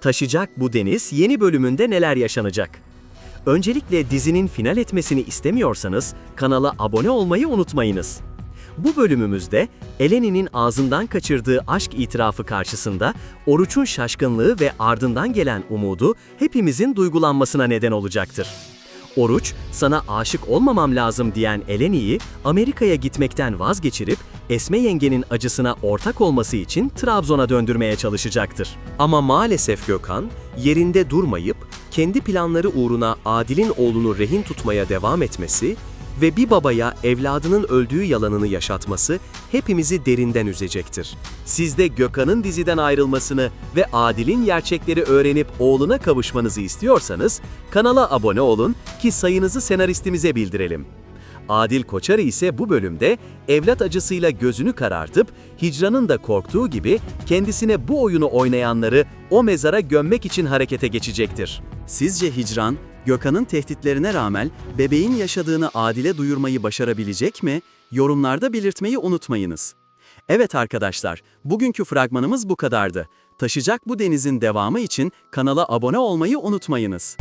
Taşacak bu deniz yeni bölümünde neler yaşanacak? Öncelikle dizinin final etmesini istemiyorsanız kanala abone olmayı unutmayınız. Bu bölümümüzde Eleni'nin ağzından kaçırdığı aşk itirafı karşısında Oruç'un şaşkınlığı ve ardından gelen umudu hepimizin duygulanmasına neden olacaktır. Oruç, sana aşık olmamam lazım diyen Eleni'yi Amerika'ya gitmekten vazgeçirip Esme yengenin acısına ortak olması için Trabzon'a döndürmeye çalışacaktır. Ama maalesef Gökhan, yerinde durmayıp kendi planları uğruna Adil'in oğlunu rehin tutmaya devam etmesi ve bir babaya evladının öldüğü yalanını yaşatması hepimizi derinden üzecektir. Siz de Gökhan'ın diziden ayrılmasını ve Adil'in gerçekleri öğrenip oğluna kavuşmanızı istiyorsanız kanala abone olun ki sayınızı senaristimize bildirelim. Adil Koçarı ise bu bölümde evlat acısıyla gözünü karartıp Hicran'ın da korktuğu gibi kendisine bu oyunu oynayanları o mezara gömmek için harekete geçecektir. Sizce Hicran, Gökhan'ın tehditlerine rağmen bebeğin yaşadığını Adil'e duyurmayı başarabilecek mi? Yorumlarda belirtmeyi unutmayınız. Evet arkadaşlar, bugünkü fragmanımız bu kadardı. Taşacak bu denizin devamı için kanala abone olmayı unutmayınız.